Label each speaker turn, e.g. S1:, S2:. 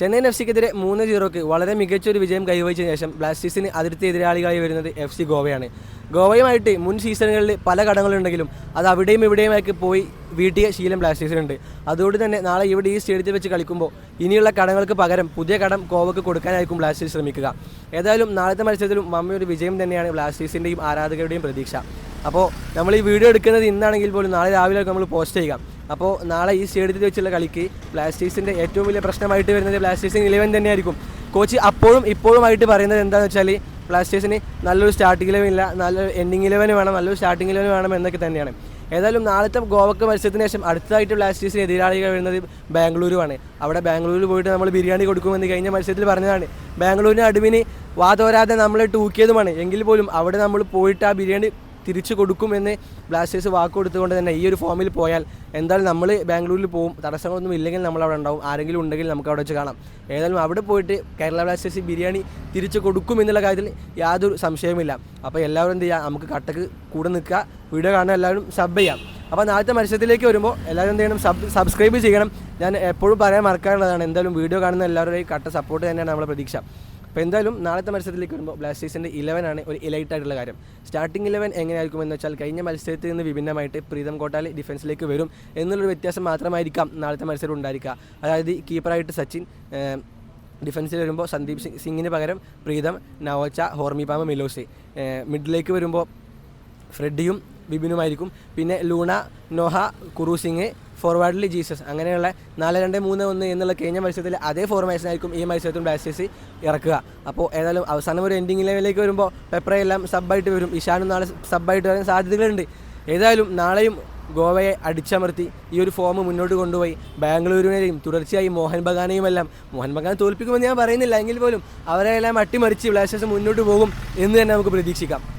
S1: Chennaiyin F സിക്കെതിരെ മൂന്ന് സീറോക്ക് വളരെ മികച്ച ഒരു വിജയം കൈവരിച്ച ശേഷം ബ്ലാസ്റ്റേഴ്സിന് അതിർത്തി എതിരാളികളായി വരുന്നത് എഫ് സി ഗോവയാണ്. ഗോവയുമായിട്ട് മുൻ സീസണുകളിൽ പല കടങ്ങളുണ്ടെങ്കിലും അത് അവിടെയും ഇവിടെയുമൊക്കെ പോയി വീട്ടിയ ശീലം ബ്ലാസ്റ്റേഴ്സിനുണ്ട്. അതുകൊണ്ട് തന്നെ നാളെ ഇവിടെ ഈ സ്റ്റേഡിയത്തിൽ വെച്ച് കളിക്കുമ്പോൾ ഇനിയുള്ള കടങ്ങൾക്ക് പകരം പുതിയ കടം ഗോവക്ക് കൊടുക്കാനായിരിക്കും ബ്ലാസ്റ്റേഴ്സ് ശ്രമിക്കുക. ഏതായാലും നാളത്തെ മത്സരത്തിലും മമ്മി വിജയം തന്നെയാണ് ബ്ലാസ്റ്റേഴ്സിന്റെയും ആരാധകരുടെയും പ്രതീക്ഷ. അപ്പോൾ നമ്മൾ ഈ വീഡിയോ എടുക്കുന്നത് ഇന്നാണെങ്കിൽ പോലും നാളെ രാവിലെ നമ്മൾ പോസ്റ്റ് ചെയ്യാം അപ്പോൾ നാളെ ഈ സ്റ്റേഡിയത്തിൽ വെച്ചുള്ള കളിക്ക് ബ്ലാസ്റ്റേഴ്സിന്റെ ഏറ്റവും വലിയ പ്രശ്നമായിട്ട് വരുന്നത് ബ്ലാസ്റ്റേഴ്സിന് ഇലവൻ തന്നെയായിരിക്കും. കോച്ച് അപ്പോഴും ഇപ്പോഴുമായിട്ട് പറയുന്നത് എന്താണെന്ന് വെച്ചാൽ ബ്ലാസ്റ്റേഴ്സിന് നല്ലൊരു സ്റ്റാർട്ടിംഗ് ഇലവൻ ഇല്ല നല്ലൊരു എൻഡിങ് ഇലവൻ വേണം നല്ലൊരു സ്റ്റാർട്ടിംഗ് ഇലവൻ വേണം എന്നൊക്കെ തന്നെയാണ്. ഏതായാലും നാളത്തെ ഗോവക്ക് മത്സരത്തിന് ശേഷം അടുത്തതായിട്ട് ബ്ലാസ്റ്റേഴ്സിന് എതിരാളികൾ വരുന്നത് ബാംഗ്ലൂരുമാണ് അവിടെ ബാംഗ്ലൂരിൽ പോയിട്ട് നമ്മൾ ബിരിയാണി കൊടുക്കുമെന്ന് കഴിഞ്ഞ മത്സരത്തിൽ പറഞ്ഞതാണ്. ബാംഗ്ലൂരിന് അടിമിന് വാതോരാതെ നമ്മൾ ടൂക്കിയതുമാണ് എങ്കിൽ പോലും അവിടെ നമ്മൾ പോയിട്ട് ആ ബിരിയാണി തിരിച്ചു കൊടുക്കുമെന്ന് ബ്ലാസ്റ്റേഴ്സ് വാക്ക് കൊടുത്തുകൊണ്ട് തന്നെ ഈ ഒരു ഫോമിൽ പോയാൽ എന്തായാലും നമ്മൾ ബാംഗ്ലൂരിൽ പോകും തടസ്സങ്ങളൊന്നും ഇല്ലെങ്കിൽ നമ്മൾ അവിടെ ഉണ്ടാവും. ആരെങ്കിലും ഉണ്ടെങ്കിൽ നമുക്ക് അവിടെ വെച്ച് കാണാം. ഏതായാലും അവിടെ പോയിട്ട് കേരള ബ്ലാസ്റ്റേഴ്സ് ബിരിയാണി തിരിച്ചു കൊടുക്കും എന്നുള്ള കാര്യത്തിൽ യാതൊരു സംശയവുമില്ല. അപ്പോൾ എല്ലാവരും എന്ത് ചെയ്യുക നമുക്ക് കട്ടക്ക് കൂടെ നിൽക്കുക. വീഡിയോ കാണാൻ എല്ലാവരും സബ് ചെയ്യാം. അപ്പോൾ നാളത്തെ മത്സരത്തിലേക്ക് വരുമ്പോൾ എല്ലാവരും എന്ത് ചെയ്യണം? സബ് സബ്സ്ക്രൈബ് ചെയ്യണം. ഞാൻ എപ്പോഴും പറയാൻ മറക്കാറുള്ളതാണ്. എന്തായാലും വീഡിയോ കാണുന്ന എല്ലാവരുടെയും കട്ട സപ്പോർട്ട് തന്നെയാണ് നമ്മളെ പ്രതീക്ഷ. അപ്പോൾ എന്തായാലും നാളത്തെ മത്സരത്തിലേക്ക് വരുമ്പോൾ ബ്ലാസ്റ്റേഴ്സിന്റെ ആണ് ഒരു ഇലൈറ്റ് ആയിട്ടുള്ള കാര്യം. സ്റ്റാർട്ടിംഗ് ഇലവൻ എങ്ങനെയായിരിക്കും എന്ന് വെച്ചാൽ കഴിഞ്ഞ മത്സരത്തിൽ നിന്ന് വിഭിന്നമായിട്ട് പ്രീതം കോട്ടാലി ഡിഫൻസിലേക്ക് വരും എന്നുള്ളൊരു വ്യത്യാസം മാത്രമായിരിക്കാം നാളത്തെ മത്സരം ഉണ്ടായിരിക്കുക. അതായത് കീപ്പറായിട്ട് സച്ചിൻ ഡിഫൻസിൽ വരുമ്പോൾ സന്ദീപ് സിംഗ് സിംഗിന് പകരം പ്രീതം നവോച്ച ഹോർമിപാമ മിലോസി. മിഡിലേക്ക് വരുമ്പോൾ ഫ്രെഡിയും ബിബിനുമായിരിക്കും പിന്നെ ലൂണ നോഹ കുറു സിംഗ് ഫോർവേഡിൽ ജീസസ് അങ്ങനെയുള്ള നാല് രണ്ട് മൂന്ന് ഒന്ന് എന്നുള്ള കഴിഞ്ഞ മത്സരത്തിൽ അതേ ഫോർമേഷൻ ആയിരിക്കും ഈ മത്സരത്തിൽ ബ്ലാസ്റ്റേഴ്സ് ഇറക്കുക. അപ്പോൾ ഏതായാലും അവസാനം ഒരു എൻഡിങ് ലെവലിലേക്ക് വരുമ്പോൾ പെപ്രയെല്ലാം സബ്ബായിട്ട് വരും. ഇഷാനും നാളെ സബ്ബായിട്ട് വരാൻ സാധ്യതകളുണ്ട്. ഏതായാലും നാളെയും ഗോവയെ അടിച്ചമർത്തി ഈ ഒരു ഫോം മുന്നോട്ട് കൊണ്ടുപോയി. ബാംഗ്ലൂരിനെയും തുടർച്ചയായി മോഹൻ ബഗാനെയും എല്ലാം. മോഹൻ ബഗാൻ തോൽപ്പിക്കുമെന്ന് ഞാൻ പറയുന്നില്ല. എങ്കിൽ പോലും അവരെല്ലാം അട്ടിമറിച്ച് ബ്ലാസ്റ്റേഴ്സ് മുന്നോട്ട് പോകും എന്ന് തന്നെ നമുക്ക് പ്രതീക്ഷിക്കാം.